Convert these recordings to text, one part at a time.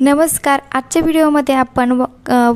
नमस्कार. आजच्या व्हिडिओमध्ये आपण व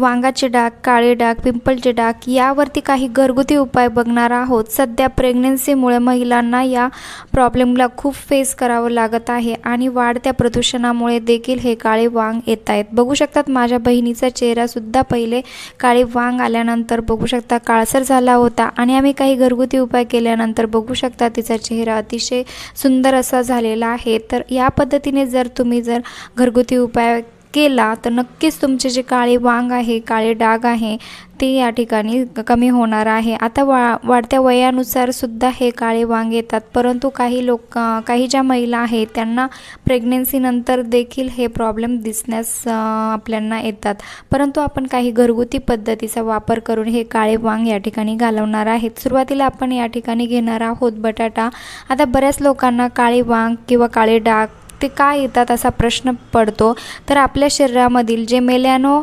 वांगाचे डाग काळे डाग पिंपलचे डाग यावरती काही घरगुती उपाय बघणार आहोत. सध्या प्रेग्नन्सीमुळे महिलांना या प्रॉब्लेमला खूप फेस करावं लागत आहे आणि वाढत्या प्रदूषणामुळे देखील हे काळे वांग येत आहेत. बघू शकतात माझ्या बहिणीचा चेहरासुद्धा पहिले काळे वांग आल्यानंतर बघू शकता काळसर झाला होता आणि आम्ही काही घरगुती उपाय केल्यानंतर बघू शकता तिचा चेहरा अतिशय सुंदर असा झालेला आहे. तर या पद्धतीने जर तुम्ही जर घरगुती उपाय केला तर नक्कीच तुमचे जे काळे वांग आहे काळे डाग आहे ते या ठिकाणी कमी होणार आहे. आता वा वाढत्या वयानुसार सुद्धा हे काळे वांग येतात. परंतु काही लोक काही ज्या महिला आहेत त्यांना प्रेग्नेन्सीनंतर देखील हे प्रॉब्लेम दिसण्यास आपल्यांना येतात. परंतु आपण काही घरगुती पद्धतीचा वापर करून हे काळे वांग या ठिकाणी घालवणार आहेत. सुरुवातीला आपण या ठिकाणी घेणार आहोत बटाटा. आता बऱ्याच लोकांना काळे वांग किंवा काळे डाग ते का येतात असा प्रश्न पडतो. तर आपल्या शरीरामधील जे मेलॅनो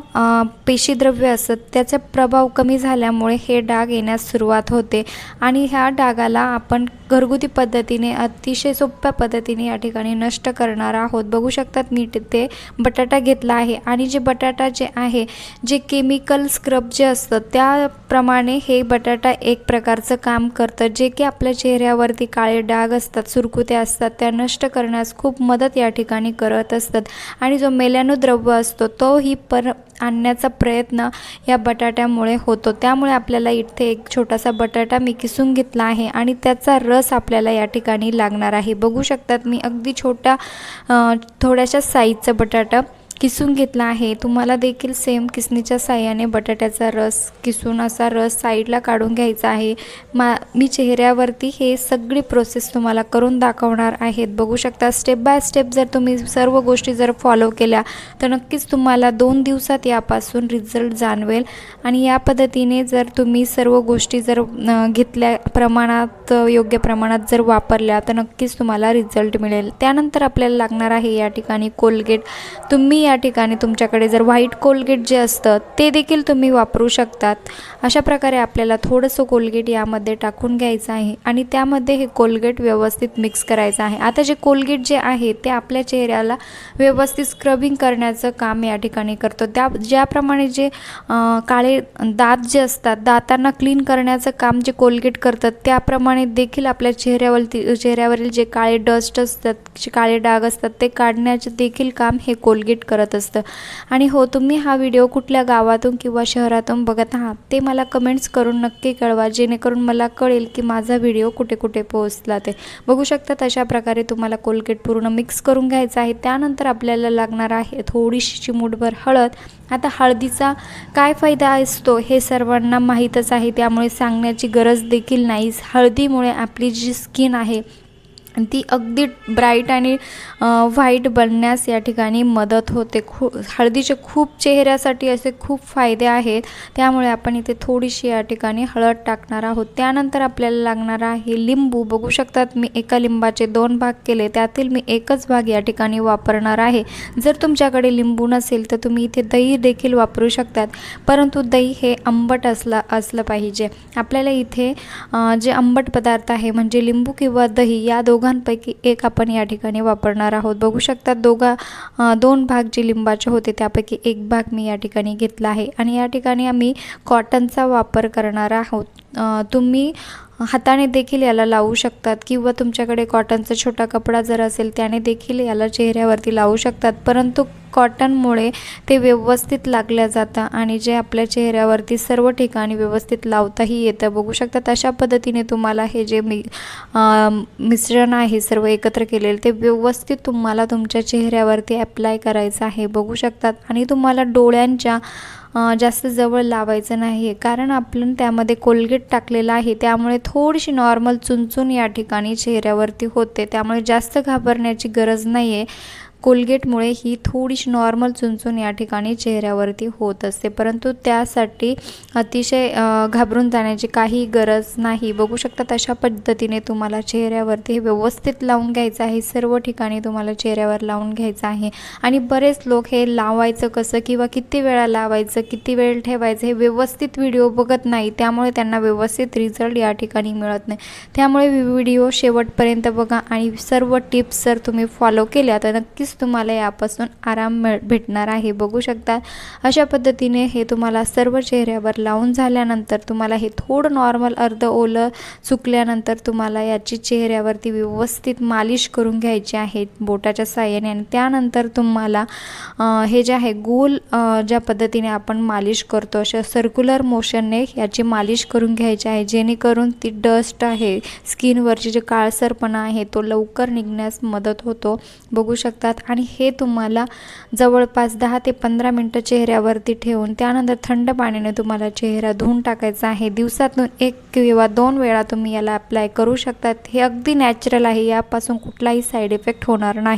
पेशीद्रव्य असतात त्याचा प्रभाव कमी झाल्यामुळे हे डाग येण्यास सुरुवात होते. आणि ह्या डागाला आपण घरगुती पद्धतीने अतिशय सोप्या पद्धतीने या ठिकाणी नष्ट करणार आहोत. बघू शकतात मी ते बटाटा घेतला आहे. आणि जे बटाटा जे आहे जे केमिकल स्क्रब जे असतं त्याप्रमाणे हे बटाटा एक प्रकारचं काम करतं. जे की आपल्या चेहऱ्यावरती काळे डाग असतात सुरकुत्या असतात त्या नष्ट करण्यास खूप मदत या ठिकाणी करत असतात. आणि जो मेलॅनो असतो तोही पर आणण्याचा प्रयत्न या बटाट्यामुळे होतो. त्यामुळे आपल्याला इथे एक छोटासा बटाटा मी किसून घेतला आहे आणि त्याचा रस आपल्याला या ठिकाणी लागणार आहे. बघू शकतात मी अगदी छोटा थोड्याशा साईजचा बटाटा किसून घेतला आहे. तुम्हाला देखील सेम किसणीच्या साह्याने बटाट्याचा रस किसून असा रस साईडला काढून घ्यायचा आहे. मा मी चेहऱ्यावरती हे सगळी प्रोसेस तुम्हाला करून दाखवणार आहेत. बघू शकता स्टेप बाय स्टेप जर तुम्ही सर्व गोष्टी जर फॉलो केल्या तर नक्कीच तुम्हाला दोन दिवसात यापासून रिझल्ट जाणवेल. आणि या पद्धतीने जर तुम्ही सर्व गोष्टी जर घेतल्या प्रमाणात योग्य प्रमाणात जर वापरल्या तर नक्कीच तुम्हाला रिझल्ट मिळेल. त्यानंतर आपल्याला लागणार आहे या ठिकाणी कोलगेट तुम्ही या ठिकाणी तुमच्याकडे जर व्हाईट कोलगेट जे असतं ते देखील तुम्ही वापरू शकतात. अशा प्रकारे आपल्याला थोडंसं कोलगेट यामध्ये टाकून घ्यायचं आहे आणि त्यामध्ये हे कोलगेट व्यवस्थित मिक्स करायचं आहे. आता जे कोलगेट जे आहे ते आपल्या चेहऱ्याला व्यवस्थित स्क्रबिंग करण्याचं काम या ठिकाणी करतो. त्या ज्याप्रमाणे जे काळे दात जे असतात दातांना क्लीन करण्याचं काम जे कोलगेट करतात त्याप्रमाणे देखील आपल्या चेहऱ्यावरती चेहऱ्यावरील जे काळे डस्ट असतात जे काळे डाग असतात ते काढण्याचे देखील काम हे कोलगेट करतात. करत असतं. आणि हो तुम्ही हा व्हिडिओ कुठल्या गावातून किंवा शहरातून बघत आहात ते मला कमेंट्स करून नक्की कळवा जेणेकरून मला कळेल की माझा व्हिडिओ कुठे कुठे पोहोचला ते. बघू शकता तशा प्रकारे तुम्हाला कोलगेट पूर्ण मिक्स करून घ्यायचं आहे. त्यानंतर आपल्याला लागणार आहे थोडीशी चिमूटभर हळद. आता हळदीचा काय फायदा असतो हे सर्वांना माहीतच आहे. त्यामुळे सांगण्याची गरज देखील नाही. हळदीमुळे आपली जी स्किन आहे ती अगदी ब्राईट आणि व्हाईट बनण्यास या ठिकाणी मदत होते. खू हळदीचे खूप चेहऱ्यासाठी असे खूप फायदे आहेत. त्यामुळे आपण इथे थोडीशी या ठिकाणी हळद टाकणार आहोत. त्यानंतर आपल्याला लागणार आहे लिंबू. बघू शकतात मी एका लिंबाचे दोन भाग केले. त्यातील मी एकच भाग या ठिकाणी वापरणार आहे. जर तुमच्याकडे लिंबू नसेल तर तुम्ही इथे दही देखील वापरू शकतात. परंतु दही हे आंबट असला असलं पाहिजे. आपल्याला इथे जे आंबट पदार्थ आहे म्हणजे लिंबू किंवा दही या दोघांपैकी एक आपण या ठिकाणी वापरणार आहोत. बघू शकता दोघा दोन भाग जे लिंबाचे होते त्यापैकी एक भाग मी या ठिकाणी घेतला आहे. आणि या ठिकाणी आम्ही कॉटनचा वापर करणार आहोत. तुम्ही हाताने देखील याला लावू शकतात किंवा तुमच्याकडे कॉटनचा छोटा कपडा जर असेल त्याने देखील याला चेहऱ्यावरती लावू शकतात. परंतु कॉटनमुळे ते व्यवस्थित लागल्या जातं आणि जे आपल्या चेहऱ्यावरती सर्व ठिकाणी व्यवस्थित लावताही येतं. बघू शकतात अशा पद्धतीने तुम्हाला हे जे मी मिश्रण आहे सर्व एकत्र केलेलं ते व्यवस्थित तुम्हाला तुमच्या चेहऱ्यावरती अप्लाय करायचं आहे. बघू शकतात. आणि तुम्हाला डोळ्यांच्या जास्त जवळ लावायचं नाही आहे कारण आपण त्यामध्ये कोलगेट टाकलेलं आहे. त्यामुळे थोडीशी नॉर्मल चुनचुन या ठिकाणी चेहऱ्यावरती होते. त्यामुळे जास्त घाबरण्याची गरज नाही आहे कोलगेटमुळे ही थोडीशी नॉर्मल चुनचुन या ठिकाणी चेहऱ्यावरती होत असते. परंतु त्यासाठी अतिशय घाबरून जाण्याची काही गरज नाही. बघू शकता तशा पद्धतीने तुम्हाला चेहऱ्यावरती हे व्यवस्थित लावून घ्यायचं आहे. सर्व ठिकाणी तुम्हाला चेहऱ्यावर लावून घ्यायचं आहे. आणि बरेच लोक हे लावायचं कसं किंवा किती वेळा लावायचं किती वेळ ठेवायचं हे व्यवस्थित व्हिडिओ बघत नाही. त्यामुळे त्यांना व्यवस्थित रिझल्ट या ठिकाणी मिळत नाही. त्यामुळे व्हिडिओ शेवटपर्यंत बघा आणि सर्व टिप्स जर तुम्ही फॉलो केल्या तर नक्कीच नक्कीच तुम्हाला यापासून आराम मिळ भेटणार आहे. बघू शकता अशा पद्धतीने हे तुम्हाला सर्व चेहऱ्यावर लावून झाल्यानंतर तुम्हाला हे थोडं नॉर्मल अर्ध ओलं सुकल्यानंतर तुम्हाला याची चेहऱ्यावरती व्यवस्थित मालिश करून घ्यायची आहे बोटाच्या साहाय्याने आणि त्यानंतर तुम्हाला हे जे आहे गोल ज्या पद्धतीने आपण मालिश करतो अशा सर्क्युलर मोशनने याची मालिश करून घ्यायची आहे. जेणेकरून ती डस्ट आहे. स्किनवरची जे काळसरपणा आहे तो लवकर निघण्यास मदत होतो. बघू शकतात शकतात आणि हे तुम्हाला जवळपास दहा ते पंधरा मिनटं चेहऱ्यावरती ठेवून त्यानंतर थंड पाण्याने तुम्हाला चेहरा धुवून टाकायचा आहे. दिवसातून एक किंवा दोन वेळा तुम्ही याला अप्लाय करू शकतात. हे अगदी नॅचरल आहे. यापासून कुठलाही साईड इफेक्ट होणार नाही.